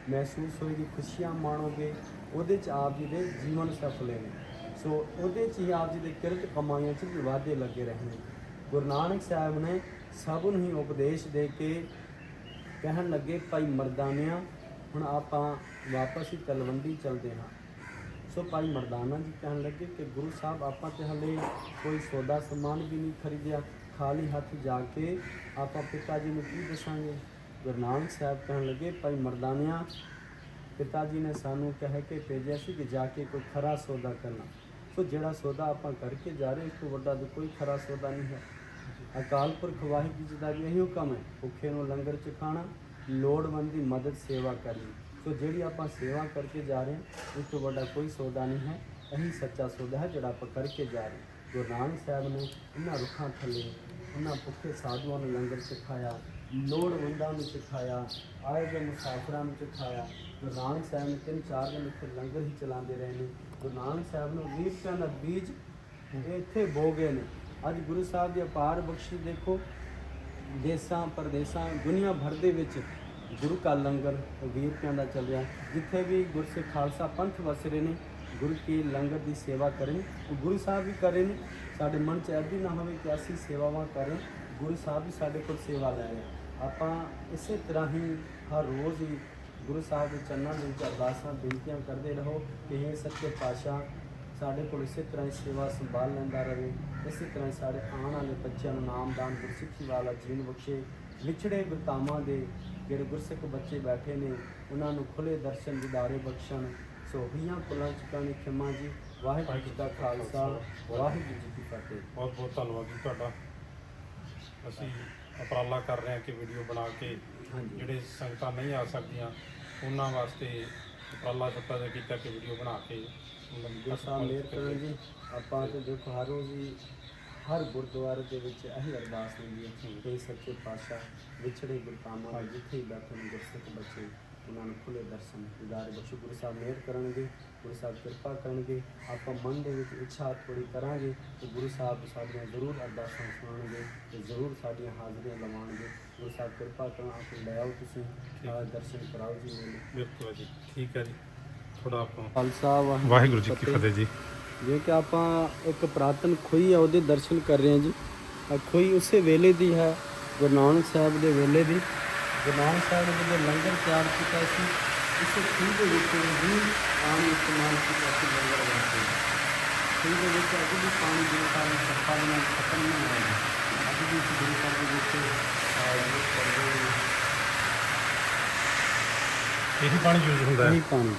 ਮਹਿਸੂਸ ਹੋਏਗੀ ਖੁਸ਼ੀਆਂ ਮਾਣੋਗੇ, ਉਹਦੇ 'ਚ ਆਪ ਜੀ ਦੇ ਜੀਵਨ ਸਫਲ ਨੇ। ਸੋ ਉਹਦੇ 'ਚ ਹੀ ਆਪ ਜੀ ਦੇ ਕਿਰਤ ਕਮਾਈਆਂ 'ਚ ਵੀ ਵਾਧੇ ਲੱਗੇ ਰਹਿਣੇ ਗੁਰੂ ਨਾਨਕ ਸਾਹਿਬ ਨੇ ਸਭ ਨੂੰ ਹੀ ਉਪਦੇਸ਼ ਦੇ ਕੇ ਕਹਿਣ ਲੱਗੇ, ਭਾਈ ਮਰਦਾਨਿਆਂ, ਹੁਣ ਆਪਾਂ ਵਾਪਸ ਹੀ ਤਲਵੰਡੀ ਚੱਲਦੇ ਹਾਂ। ਸੋ ਭਾਈ ਮਰਦਾਨਾ ਜੀ ਕਹਿਣ ਲੱਗੇ ਕਿ ਗੁਰੂ ਸਾਹਿਬ, ਆਪਾਂ ਤੇ ਹਲੇ ਕੋਈ ਸੌਦਾ ਸਮਾਨ ਵੀ ਨਹੀਂ ਖਰੀਦਿਆ। ਖਾਲੀ ਹੱਥ ਜਾ ਕੇ ਆਪਾਂ ਪਿਤਾ ਜੀ ਨੂੰ ਕੀ ਦੱਸਾਂਗੇ? ਗੁਰੂ ਨਾਨਕ ਸਾਹਿਬ ਕਹਿਣ ਲੱਗੇ, ਭਾਈ ਮਰਦਾਨਿਆਂ, ਪਿਤਾ ਜੀ ਨੇ ਸਾਨੂੰ ਕਹਿ ਕੇ ਭੇਜਿਆ ਸੀ ਕਿ ਜਾ ਕੇ ਕੋਈ ਖਰਾ ਸੌਦਾ ਕਰਨਾ। ਸੋ ਜਿਹੜਾ ਸੌਦਾ ਆਪਾਂ ਕਰਕੇ ਜਾ ਰਹੇ ਇਸ ਤੋਂ ਵੱਡਾ ਕੋਈ ਖਰਾ ਸੌਦਾ ਨਹੀਂ ਹੈ। ਅਕਾਲ ਪੁਰਖ ਵਾਹਿਗੁਰੂ ਜੀ ਦਾ ਵੀ ਇਹੀ ਹੁਕਮ ਹੈ, ਭੁੱਖੇ ਨੂੰ ਲੰਗਰ ਚ ਲੋੜਵੰਦ ਦੀ ਮਦਦ ਸੇਵਾ ਕਰਨੀ। ਸੋ ਜਿਹੜੀ ਆਪਾਂ ਸੇਵਾ ਕਰਕੇ ਜਾ ਰਹੇ ਹਾਂ, ਇਸ ਤੋਂ ਵੱਡਾ ਕੋਈ ਸੌਦਾ ਨਹੀਂ ਹੈ। ਇਹੀ ਸੱਚਾ ਸੌਦਾ ਹੈ ਜਿਹੜਾ ਆਪਾਂ ਕਰਕੇ ਜਾ ਰਹੇ ਗੁਰੂ ਨਾਨਕ ਸਾਹਿਬ ਨੇ ਇਹਨਾਂ ਰੁੱਖਾਂ ਥੱਲੇ ਉਹਨਾਂ ਭੁੱਖੇ ਸਾਧੂਆਂ ਨੂੰ ਲੰਗਰ ਸਿਖਾਇਆ ਲੋੜਵੰਦਾਂ ਨੂੰ ਸਿਖਾਇਆ, ਆਏ ਗਏ ਮੁਸਾਫਰਾਂ ਨੂੰ ਸਿਖਾਇਆ। ਗੁਰੂ ਨਾਨਕ ਸਾਹਿਬ ਨੇ ਤਿੰਨ ਚਾਰ ਦਿਨ ਇੱਥੇ ਲੰਗਰ ਹੀ ਚਲਾਉਂਦੇ ਰਹੇ ਨੇ। ਗੁਰੂ ਨਾਨਕ ਸਾਹਿਬ ਨੂੰ ਵੀਹ ਰੁਪਇਆਂ ਦਾ ਬੀਜ ਇਹ ਇੱਥੇ ਬੋ ਗਏ ਨੇ। ਅੱਜ ਗੁਰੂ ਸਾਹਿਬ ਦੀ ਅਪਾਰ ਬਖਸ਼ੀ ਦੇਖੋ, ਦੇਸਾਂ, ਪਰਦੇਸਾਂ, ਦੁਨੀਆ ਭਰ ਦੇ ਵਿੱਚ ਗੁਰੂ ਕਾ ਲੰਗਰ 20 ਰੁਪਇਆਂ ਦਾ ਚੱਲਿਆ ਜਿੱਥੇ ਵੀ ਗੁਰਸਿੱਖ ਖਾਲਸਾ ਪੰਥ ਵਸ ਰਹੇ ਨੇ, ਗੁਰੂ ਕੀ ਲੰਗਰ ਦੀ ਸੇਵਾ ਕਰਨ ਗੁਰੂ ਸਾਹਿਬ ਵੀ ਕਰੇ ਨੇ। ਸਾਡੇ ਮਨ ਚ ਐਦੀ ਨਾ ਹੋਵੇ ਕਿ ਅਸੀਂ ਸੇਵਾਵਾਂ ਕਰਨ, ਗੁਰੂ ਸਾਹਿਬ ਵੀ ਸਾਡੇ ਕੋਲ ਸੇਵਾ ਲੈ ਰਹੇ। ਆਪਾਂ ਇਸੇ ਤਰ੍ਹਾਂ ਹੀ ਹਰ ਰੋਜ਼ ਹੀ ਗੁਰੂ ਸਾਹਿਬ ਦੇ ਚਰਨਾਂ ਦੇ ਵਿੱਚ ਅਰਦਾਸਾਂ, ਬੇਨਤੀਆਂ ਕਰਦੇ ਰਹੋ ਕਿ ਇਹ ਸੱਚੇ ਪਾਤਸ਼ਾਹ ਸਾਡੇ ਕੋਲ ਇਸੇ ਤਰ੍ਹਾਂ ਹੀ ਸੇਵਾ ਸੰਭਾਲ ਲੈਂਦਾ ਰਹੇ, ਇਸੇ ਤਰ੍ਹਾਂ ਹੀ ਸਾਡੇ ਆਉਣ ਵਾਲੇ ਬੱਚਿਆਂ ਨੂੰ ਨਾਮਦਾਨ ਗੁਰਸਿੱਖੀ ਵਾਲਾ ਜੀਵਨ ਬਖਸ਼ੇ। ਵਿਛੜੇ ਗੁਰਤਾਮਾਂ ਦੇ ਜਿਹੜੇ ਗੁਰਸਿੱਖ ਬੱਚੇ ਬੈਠੇ ਨੇ, ਉਹਨਾਂ ਨੂੰ ਖੁੱਲੇ ਦਰਸ਼ਨ, ਦਿਦਾਰੇ ਬਖਸ਼ਣ। ਸੋ ਹੋਈਆਂ ਪੁਲਾਂ ਨੇ ਖਿਮਾ ਜੀ? ਵਾਹਿਗੁਰੂ ਜੀ ਦਾ ਖਾਲਸਾ, ਵਾਹਿਗੁਰੂ ਜੀ ਕੀ ਫਤਿਹ। ਬਹੁਤ ਬਹੁਤ ਧੰਨਵਾਦ ਜੀ ਤੁਹਾਡਾ। ਅਸੀਂ ਉਪਰਾਲਾ ਕਰ ਰਹੇ ਹਾਂ ਕਿ ਵੀਡੀਓ ਬਣਾ ਕੇ ਜਿਹੜੇ ਸੰਗਤਾਂ ਨਹੀਂ ਆ ਸਕਦੀਆਂ ਉਹਨਾਂ ਵਾਸਤੇ ਉਪਰਾਲਾ ਛੋਟਾ ਜਿਹਾ ਕੀਤਾ ਕਿ ਵੀਡੀਓ ਬਣਾ ਕੇ ਗੁਰੂ ਸਾਹਿਬ ਮਿਹਰ ਕਰਨ ਜੀ। ਆਪਾਂ ਤੇ ਦੇਖੋ ਹਰ ਰੋਜ਼ ਹੀ ਹਰ ਗੁਰਦੁਆਰੇ ਦੇ ਵਿੱਚ ਇਹੀ ਅਰਦਾਸ ਹੁੰਦੀ ਹੈ ਕਿ ਸੱਚੇ ਪਾਤਸ਼ਾਹ ਵਿਛੜੇ ਗੁਰਤਾਮਾਂ ਦੇ ਜਿੱਥੇ ਬੈਠੇ ਨੇ ਗੁਰਸਿੱਖ ਬੱਚੇ। ਉਹਨਾਂ ਨੂੰ ਖੁੱਲੇ ਦਰਸ਼ਨ ਦਿਦਾਰੇ ਬਖਸ਼ੋ ਗੁਰੂ ਸਾਹਿਬ ਮਿਹਰ ਕਰਨਗੇ ਗੁਰੂ ਸਾਹਿਬ ਕਿਰਪਾ ਕਰਨਗੇ ਆਪਾਂ ਮਨ ਦੇ ਵਿੱਚ ਇੱਛਾ ਥੋੜੀ ਕਰਾਂਗੇ ਤੇ ਗੁਰੂ ਸਾਹਿਬ ਸਾਡੀਆਂ ਜ਼ਰੂਰ ਅਰਦਾਸਾਂ ਸੁਣਨਗੇ ਤੇ ਜ਼ਰੂਰ ਸਾਡੀਆਂ ਹਾਜ਼ਰੀਆਂ ਲਵਾਉਣਗੇ ਗੁਰੂ ਸਾਹਿਬ ਕਿਰਪਾ ਕਰਨ ਆਪ ਲੈ ਆਓ ਤੁਸੀਂ ਨਾਲ ਦਰਸ਼ਨ ਕਰਾਓ ਜੀ ਬਿਲਕੁਲ ਜੀ ਠੀਕ ਹੈ ਜੀ ਥੋੜਾ ਆਪਾਂ ਖਾਲਸਾ ਵਾਹਿਗੁਰੂ ਜੀ ਕੀ ਫਤਿਹ ਜੀ ਜੇ ਕਿ ਆਪਾਂ ਇੱਕ ਪ੍ਰਾਤਨ ਖੋਈ ਆ ਉਹਦੇ ਦਰਸ਼ਨ ਕਰ ਰਹੇ ਹਾਂ ਜੀ ਆ ਖੋਈ ਉਸੇ ਵੇਲੇ ਦੀ ਹੈ ਗੁਰੂ ਨਾਨਕ ਸਾਹਿਬ ਦੇ ਵੇਲੇ ਦੀ ਗੁਰੂ ਨਾਨਕ ਸਾਹਿਬ ਨੇ ਜਦੋਂ ਲੰਗਰ ਤਿਆਰ ਕੀਤਾ ਸੀ ਇਸੇ ਖੂਹ ਦੇ ਵਿੱਚ ਹੀ ਪਾਣੀ ਇਸਤੇਮਾਲ ਕੀਤਾ ਸੀ ਲੰਗਰ ਵਾਸਤੇ ਖੂਹ ਦੇ ਵਿੱਚ ਅੱਜ ਵੀ ਪਾਣੀ ਦੇ ਕਾਰਨ ਸਫਾ ਨਾਲ ਖਤਮ ਨਹੀਂ ਹੋਇਆ ਅੱਜ ਵੀ ਇਸ ਗੁਰੂ ਸਾਹਿਬ ਦੇ ਵਿੱਚ ਯੂਜ਼ ਕਰਦੇ ਨੇ। ਇਹੀ ਪਾਣੀ ਯੂਜ਼ ਹੁੰਦਾ ਹੈ? ਨਹੀਂ ਪਾਣੀ।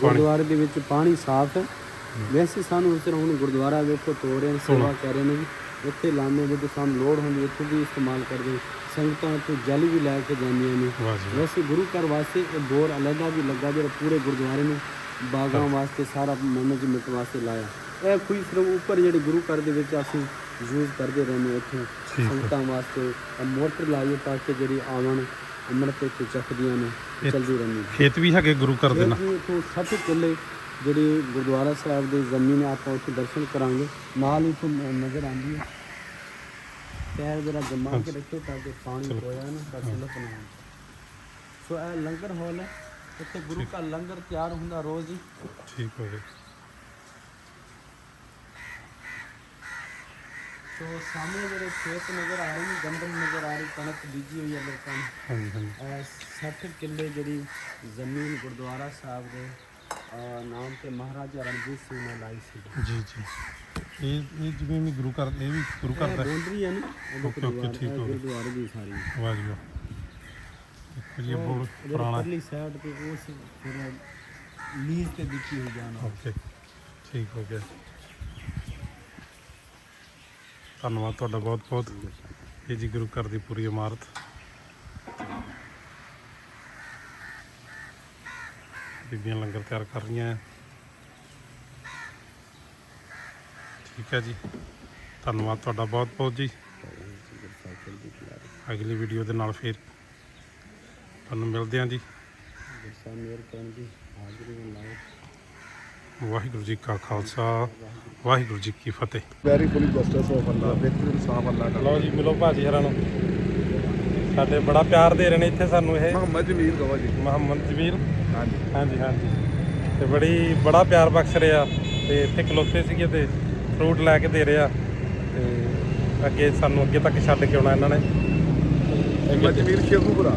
ਗੁਰਦੁਆਰੇ ਦੇ ਵਿੱਚ ਪਾਣੀ ਸਾਫ਼। ਹੈ। ਵੈਸੇ ਸਾਨੂੰ ਉਸ ਤਰ੍ਹਾਂ ਹੁਣ ਗੁਰਦੁਆਰਾ ਵੇਖੋ ਤੋ ਰਹੇ ਨੇ ਸੇਵਾ ਕਰ ਰਹੇ ਨੇ ਜੀ। ਇੱਥੇ ਲਾਣੇ ਜਦੋਂ ਸਾਨੂੰ ਲੋੜ ਹੁੰਦੀ ਇੱਥੋਂ ਵੀ ਇਸਤੇਮਾਲ ਕਰਦੇ। ਸੰਗਤਾਂ ਤੋਂ ਜਲ ਵੀ ਲੈ ਕੇ ਜਾਂਦੀਆਂ ਨੇ। ਵੈਸੇ ਗੁਰੂ ਘਰ ਵਾਸਤੇ ਇਹ ਬੋਰ ਅਲੱਗਾ ਵੀ ਲੱਗਾ ਜਿਹੜਾ ਪੂਰੇ ਗੁਰਦੁਆਰੇ ਨੂੰ ਬਾਗਾਂ ਵਾਸਤੇ ਸਾਰਾ ਮੈਨੇਜਮੈਂਟ ਵਾਸਤੇ ਲਾਇਆ। ਇਹ ਕੋਈ ਸਿਰਫ ਉੱਪਰ ਜਿਹੜੇ ਗੁਰੂ ਘਰ ਦੇ ਵਿੱਚ ਅਸੀਂ ਯੂਜ਼ ਕਰਦੇ ਰਹਿੰਦੇ ਹੈ। ਸੰਗਤਾਂ ਵਾਸਤੇ ਮੋਟਰ ਲਾਈਏ ਤਾਂ ਕਿ ਜਿਹੜੀ ਆਵਣ ਅੰਮ੍ਰਿਤ ਤੇ ਚੱਕਦੀਆਂ ਨੇ ਚਲਦੀ ਰਹਿੰਦੀ ਖੇਤ ਵੀ ਹੈਗੇ ਗੁਰੂ ਘਰ ਦੇ ਨਾਲ? ਇਹ ਤੋਂ 60 ਕਿੱਲੇ ਜਿਹੜੀ ਗੁਰਦੁਆਰਾ ਸਾਹਿਬ ਦੀ ਜ਼ਮੀਨ ਆਪਾਂ ਉੱਥੇ ਦਰਸ਼ਨ ਕਰਾਂਗੇ। ਨਾਲ ਹੀ ਤੋਂ ਨਜ਼ਰ ਆਉਂਦੀ ਹੈ। ਪੈਰ ਜਰਾ ਜਮਾ ਕੇ ਰੱਖੋ ਤਾਂ ਕਿ ਪਾਣੀ ਹੋਇਆ ਨਾ ਤਾਂ ਸਿਲਪ ਨਾ ਹੋਵੇ। ਸੋ ਇਹ ਲੰਗਰ ਹਾਲ ਹੈ। ਇੱਥੇ ਗੁਰੂ ਦਾ ਲੰਗਰ ਤਿਆਰ ਹੁੰਦਾ ਰੋਜ਼ ਹੀ। ਠੀਕ ਹੋ ਗਿਆ ਸੋ ਸਾਹਮਣੇ ਜਿਹੜੇ ਖੇਤ ਨਜ਼ਰ ਆ ਰਹੇ ਨੇ ਗੰਦਮ ਨਜ਼ਰ ਆ ਰਹੀ ਕਣਕ ਬੀਜੀ ਹੋਈ ਹੈ ਲੋਕਾਂ ਨੇ। ਹਾਂਜੀ ਹਾਂਜੀ। ਇਹ 60 ਕਿੱਲੇ ਜਿਹੜੀ ਜ਼ਮੀਨ ਗੁਰਦੁਆਰਾ ਸਾਹਿਬ ਦੇ ਨਾਮ ਤੇ ਮਹਾਰਾਜਾ ਰਣਜੀਤ ਸਿੰਘ ਨੇ ਲਾਈ ਸੀ। ਜੀ ਜੀ। ਇਹ ਇਹ ਜਿਵੇਂ ਵੀ ਗੁਰੂ ਘਰ ਇਹ ਵੀ ਗੁਰੂ ਘਰ ਦਾ ਬਾਉਂਡਰੀ ਹੈ ਨਾ ਓਕੇ, ਓਕੇ, ਠੀਕ ਹੋ ਗਿਆ। ਗੁਰਦੁਆਰੇ ਦੀ ਸਾਰੀ। ਵਾਹ ਜੀ ਵਾਹ ਦੇਖੋ ਜੀ ਇਹ ਬਹੁਤ ਪੁਰਾਣਾ। ਪਰਲੀ ਸਾਈਡ ਤੇ ਉਸ ਫਿਰ ਲੀਜ਼ ਤੇ ਦਿੱਤੀ ਹੋਈ ਜਾਣਾ ਓਕੇ ਠੀਕ ਹੋ ਗਿਆ। ਧੰਨਵਾਦ ਤੁਹਾਡਾ ਬਹੁਤ ਬਹੁਤ ਇਹ ਜੀ ਗੁਰੂ ਘਰ ਦੀ ਪੂਰੀ ਇਮਾਰਤ। ਬੀਬੀਆਂ ਲੰਗਰ ਤਿਆਰ ਕਰ ਰਹੀਆਂ ਠੀਕ ਹੈ ਜੀ। ਧੰਨਵਾਦ ਤੁਹਾਡਾ ਬਹੁਤ ਬਹੁਤ ਜੀ। ਅਗਲੀ ਵੀਡੀਓ ਦੇ ਨਾਲ ਫਿਰ ਤੁਹਾਨੂੰ ਮਿਲਦੇ ਹਾਂ ਜੀ। ਵਾਹਿਗੁਰੂ ਜੀ ਕਾ ਖਾਲਸਾ ਵਾਹਿਗੁਰੂ ਜੀ ਕੀ ਫਤਿਹ। Very fully justice of Allah ਬਿਹਤਰੀਨ ਸਾਫ਼ ਅੱਲਾ ਦਾ। ਲਓ ਜੀ ਮਿਲੋ ਭਾਜੀ ਹਰਾਂ ਨੂੰ। ਸਾਡੇ ਬੜਾ ਪਿਆਰ ਦੇ ਰਹੇ ਨੇ ਇੱਥੇ ਸਾਨੂੰ ਇਹ। ਮੁਹੰਮਦ ਜਮੀਰ ਗਵਾ ਜੀ। ਮੁਹੰਮਦ ਜਮੀਰ ਹਾਂਜੀ। ਹਾਂਜੀ ਹਾਂਜੀ। ਤੇ ਬੜੀ ਬੜਾ ਪਿਆਰ ਬਖਸ਼ ਰਿਹਾ ਤੇ ਇੱਥੇ ਖਲੋਤੇ ਸੀਗੇ ਤੇ ਫਰੂਟ ਲੈ ਕੇ ਦੇ ਰਿਹਾ ਤੇ ਅੱਗੇ ਸਾਨੂੰ ਅੱਗੇ ਤੱਕ ਛੱਡ ਕੇ ਆਉਣਾ ਇਹਨਾਂ ਨੇ। ਮੁਹੰਮਦ ਜਮੀਰ ਸ਼ੇਖੂਪੁਰਾ।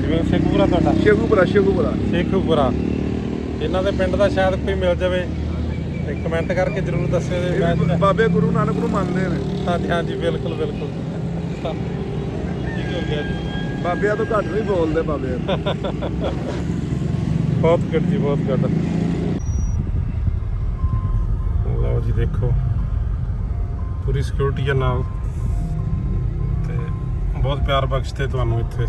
ਜਿਵੇਂ ਸ਼ੇਖੂਪੁਰਾ ਤੁਹਾਡਾ? ਸ਼ੇਖੂਪੁਰਾ ਸ਼ੇਖੂਪੁਰਾ। ਸ਼ੇਖੂਪੁਰਾ। ਇਹਨਾਂ ਦੇ ਪਿੰਡ ਦਾ ਸ਼ਾਇਦ ਕੋਈ ਮਿਲ ਜਾਵੇ ਤੇ ਕਮੈਂਟ ਕਰਕੇ ਜਰੂਰ ਦੱਸਿਓ ਜੇ ਮੈਂ ਬਾਬੇ ਗੁਰੂ ਨਾਨਕ ਨੂੰ ਮੰਨਦੇ ਨੇ। ਹਾਂਜੀ ਹਾਂਜੀ ਬਿਲਕੁਲ ਬਿਲਕੁਲ। ਠੀਕ ਹੋ ਗਿਆ ਜੀ। ਬਾਬਿਆਂ ਤੋਂ ਘੱਟ ਨਹੀਂ ਬੋਲਦੇ ਬਾਬੇ ਬਹੁਤ ਗੁੱਡ ਜੀ, ਬਹੁਤ ਗੁੱਡ ਲਓ ਜੀ, ਦੇਖੋ। ਪੂਰੀ ਸਿਕਿਉਰਿਟੀ ਹੈ ਨਾਲ। ਤੇ ਬਹੁਤ ਪਿਆਰ ਬਖਸ਼ਦੇ ਤੁਹਾਨੂੰ ਇੱਥੇ।